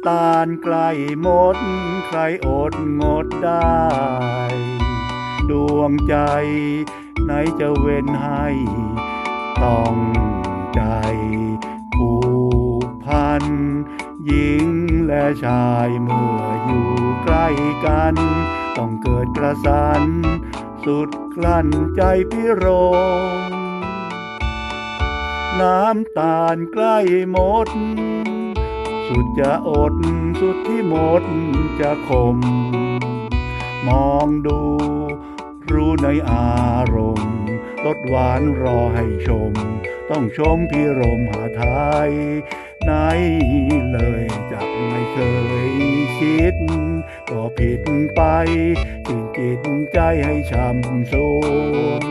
ำตาลใกล้หมด ใครอดงดได้ ดวงใจ ไหนจะเว้นให้ ต้องใจผูกพัน หญิงและชายเมื่ออยู่ใกล้กัน ต้องเกิดกระสัน สุดกลั้นใจพิโรน้ำตาลใกล้หมด สุดจะอดสุดที่หมดจะคม มองดูรู้ในอารมณ์รสหวานรอให้ชม ต้องชมพี่รมหาไทยไหนเลยจะไม่เคยคิด ก็ผิดไปจิตจิตใจให้ช้ำสวง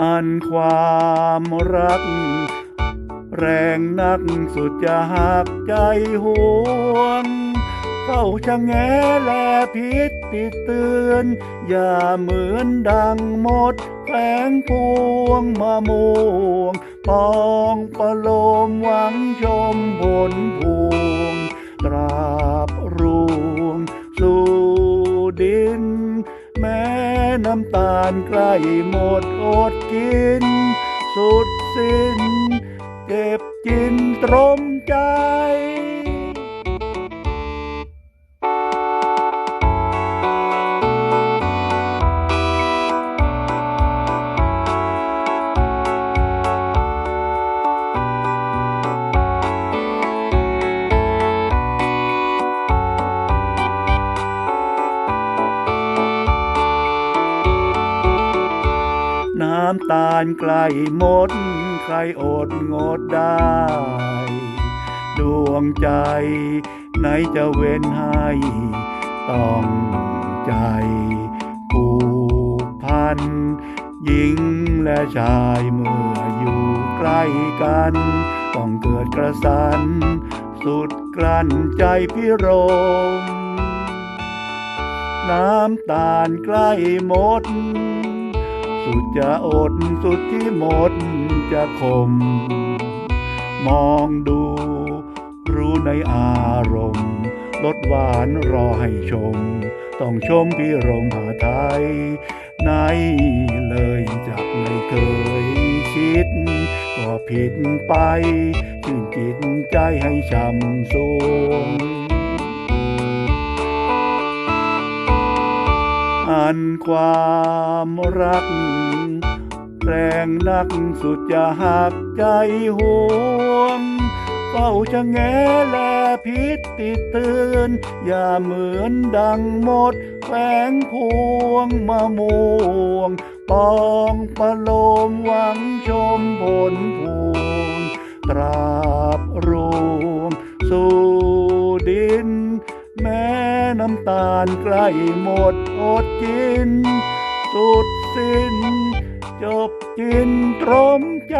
อันความ ความรัก แรงนักสุดจะหักใจห่วงเฝ้าชะแงแลพิษติดเตือน อย่าเหมือนดังหมดแฝงพวงมะม่วง ปองประโลมหวังชมผลพวง ตราบรวงสู่ดิน แม้น้ำตาลใกล้หมดอดกิน สุดสิ้น เก็บกินตรมใจำตาลใกล้หมด ใครอดงดได้ ดวงใจไหนจะเว้นให้ ต้องใจผูกพันหญิงและชายเมื่ออยู่ใกล้กัน ต้องเกิดกระสัน สุดกลั้นใจพิรมน้ำตาลใกล้หมด สุดจะอดสุดที่หมดจะคม มองดูรู้ในอารมณ์รสหวานรอให้ชม ต้องชมพี่รมหาไทยไหนเลยจะไม่เคยคิด ก็ผิดไปชื่นจิตใจให้ช้ำสวง อันความรัก แรงนักสุดจะหักใจห่วงเฝ้าชะแงแลพิษติดตือนอย่าเหมือนดังหมดแฝงพวงมะม่วง ปองประโลมหวังชมผลพวงตราบร น้ำตาลใกล้หมดอดกิน สุดสิ้น จบกินตรมใจ